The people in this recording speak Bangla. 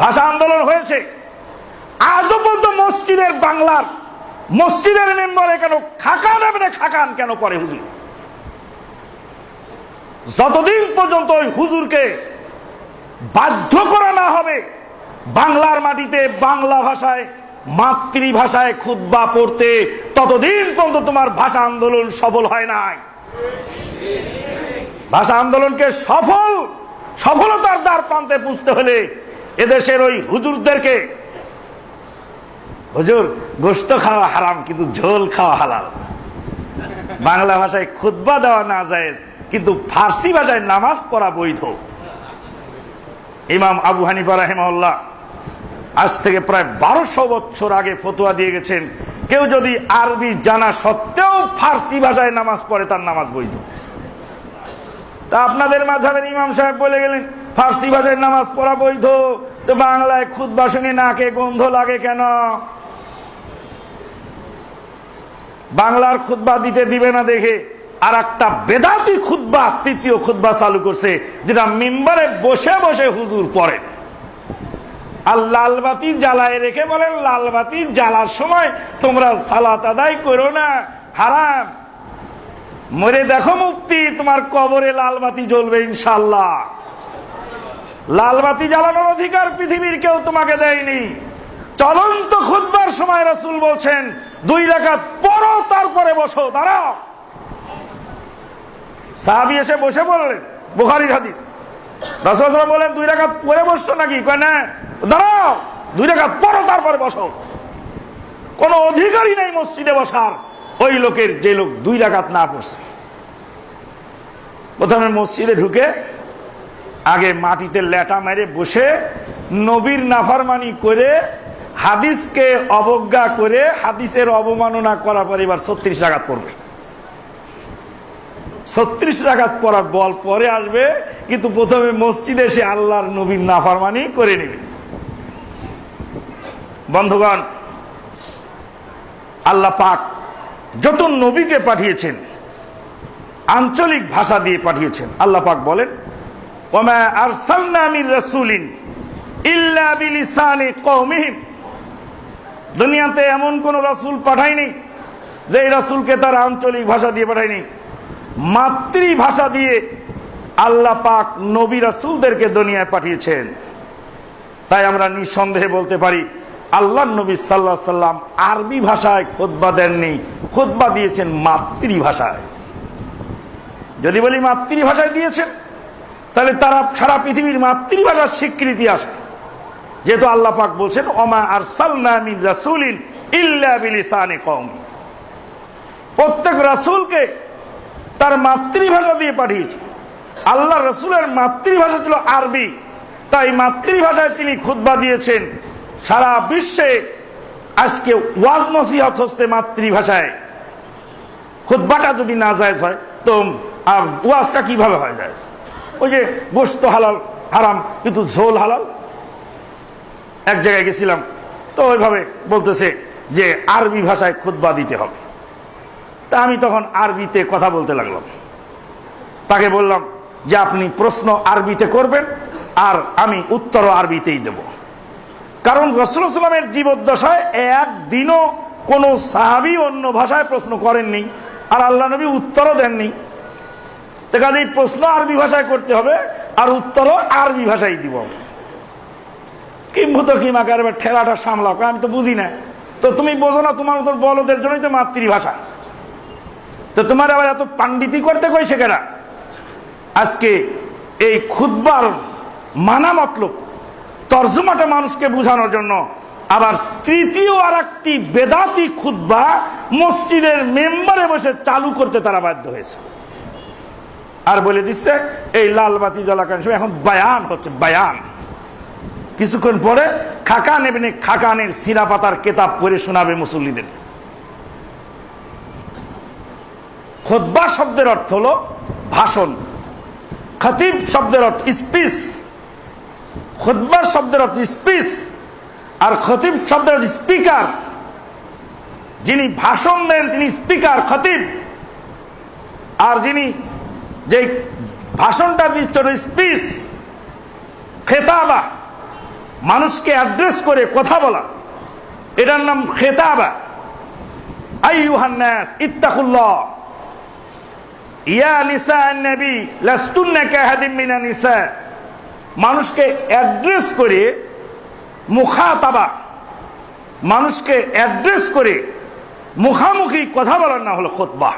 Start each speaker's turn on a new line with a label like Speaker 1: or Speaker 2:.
Speaker 1: ভাষা আন্দোলন হয়েছে। আজও পর্যন্ত মসজিদের বাংলার, মসজিদের মেম্বারে কেন খাকান এমনি খাকান কেন করে হুজুর? যতদিন পর্যন্ত ওই হুজুরকে বাধ্য করা না হবে, বাংলার মাটিতে বাংলা ভাষায়, মাতৃভাষায় খুদ্া পড়তে, ততদিন পর্যন্ত তোমার ভাষা আন্দোলন সফল হয় নাই। ভাষা আন্দোলনকে সফল, সফলতার দ্বার প্রান্তে পুষতে হলে এদেশের ওই হুজুরদেরকে, হুজুর গোস্ত খাওয়া হারাম, কিন্তু ঝোল খাওয়া হালাল। বাংলা ভাষায় খুদ্া দেওয়া না যায়, কিন্তু ফার্সি ভাষায় নামাজ পড়া বৈধ। ইমাম আবু হানিফা রাহেমাল্লাহ আজ থেকে প্রায় বারোশো বছর আগে ফতোয়া দিয়ে গেছেন, কেউ যদি আরবি জানা সত্ত্বেও ফার্সি ভাষায় নামাজ পড়ে, তার নামাজ বৈধ। তা আপনাদের মাঝাবের ইমাম সাহেব বলে গেলেন ফার্সি ভাষায় নামাজ পড়া বৈধ। তো বাংলায় খুদ বাসনে নাকে গন্ধ লাগে কেন? বাংলার খুদ্া দিতে দিবে না দেখে আর একটা বেদাতি খুদ্া তৃতীয় খুদ্া চালু করছে, যেটা মেম্বারে বসে বসে হুজুর পড়েন আর লালবাতি জ্বালায় রেখে বলেন, লালবাতি জ্বালার সময় তোমরা সালাত আদায় করো না, হারাম। মরে দেখো মুক্তি তোমার কবরে লালবাতি জ্বলবে ইনশাল্লাহ লালবাতি জ্বালানোর অধিকার পৃথিবীর কেউ তোমাকে দেয়নি। চলন্ত খুদবার সময় রসুল বলছেন, দুই রাকাত পড়ো, তারপরে বসো, দাঁড়াও। সাহাবি এসে বসে বললেন বুখারির হাদিস। রসুল বলেন দুই রাকাত পরে বসছো নাকি? কয়, না। দাঁড়াও, দুই রাকাত পড়ো, তারপরে বসো। কোনো অধিকারই নেই মসজিদে বসার। ওই লোকের যে লোক দুই রাকাত না পড়ছে। প্রথমে মসজিদে ঢুকে আগে মাটিতে লেটা মেরে বসে নবীর নাফারমানি করে, হাদিসকে অবজ্ঞা করে, হাদিসের অবমাননা করার পর এবার ছত্রিশ রাগাত পড়বে। ছত্রিশ রাগাত পড়ার বল পরে আসবে, কিন্তু প্রথমে মসজিদে এসে আল্লাহর নবীর নাফারমানি করে নেবে। বন্ধুগণ, আল্লাহ পাক যত নবীকে পাঠিয়েছেন, আঞ্চলিক ভাষা দিয়ে পাঠিয়েছেন, আল্লাহ পাক বলেন ইল্লা বিলিসানি দুনিয়াতে এমন কোন রাসূল পাঠায়নি যে রাসূলকে তার আঞ্চলিক ভাষা দিয়ে পাঠায়নি। মাতৃভাষা দিয়ে আল্লাহ পাক নবী রাসূলদেরকে দুনিয়ায় পাঠিয়েছেন। তাই আমরা নিঃসন্দেহে বলতে পারি আল্লাহ নবী সাল্লাহ সাল্লাম আরবি ভাষায় খোদবা দেননি খোদবা দিয়েছেন মাতৃভাষায়। যদি বলি মাতৃভাষায় দিয়েছেন তাহলে তারা সারা পৃথিবীর মাতৃভাষার স্বীকৃতি আসে যেহেতু আল্লাহ পাক বলছেন, ওমা আর সালনামিন রাসুলিন প্রত্যেক রাসূলকে তার মাতৃভাষা দিয়ে পাঠিয়েছে। আল্লাহ রসুলের মাতৃভাষা ছিল আরবি। তাই মাতৃভাষায় তিনি খুতবা দিয়েছেন সারা বিশ্বে। আজকে ওয়াজ নসিহত হচ্ছে মাতৃভাষায়। খুতবাটা যদি না যায় হয়, তো ওয়াজটা কীভাবে হয় যায়? ওই যে গোস্ত হালাল, হারাম, কিন্তু ঝোল হালাল। এক জায়গায় গেছিলাম, তো ওইভাবে বলতেছে যে আরবি ভাষায় খুতবা দিতে হবে। তা আমি তখন আরবিতে কথা বলতে লাগলাম। তাকে বললাম যে আপনি প্রশ্ন আরবিতে করবেন আর আমি উত্তর আরবিতেই দেব। কারণ রসুলামের জীবদ্দশায় একদিনও কোনো সাহাবি অন্য ভাষায় প্রশ্ন করেননি আর আল্লাহ নবী উত্তরও দেননি। তো কাজে প্রশ্ন আরবি ভাষায় করতে হবে, আর উত্তরও আরবি ভাষায় দিব। কিম্ভূত কিমাকে আর এবার ঠেলাটা সামলাও। আমি তো বুঝি না। তো তুমি বোঝো না, তোমার মতো বলদের জন্যই তো মাতৃভাষা। তো তোমার আবার এত পাণ্ডিতি করতে কইছে কেনা আজকে এই খুদ্বার মানা মতলব, তর্জমাটা মানুষকে বোঝানোর জন্য আবার তৃতীয় আর একটি বেদাতি খুদ্া মসজিদের মেম্বারে বসে চালু করতে তারা বাধ্য হয়েছে। আর বলে দিচ্ছে, এই লাল বাতি জ্বলাকান সময় এখন বায়ান হচ্ছে, বায়ান। কিছুক্ষণ পরে খাকান এমনি খাকানের সিরা পাতার কেতাব পড়ে শোনাবে মুসল্লিদের। খোদ্া শব্দের অর্থ হলো ভাষণ। খতিব শব্দের অর্থ স্পিচ খোদ্া শব্দের অর্থ স্পিচ আর খতিব শব্দের অর্থ স্পিকার যিনি ভাষণ দেন তিনি স্পিকার খতিব। আর যিনি যে ভাষণটা দিচ্ছেন স্পিচ খেতাবা, মানুষকে অ্যাড্রেস করে কথা বলা। এটার নাম খেতাবা। আইয়ুহান্নাস, ইত্তাকুল্লাহ। ইয়া নিসা নবী লাস্তুন্না কাহাদিম মিনা নিসা। মানুষকে অ্যাড্রেস করে মুখাতাবা। মানুষকে অ্যাড্রেস করে মুখামুখি কথা বলার না হলো খোতবাহ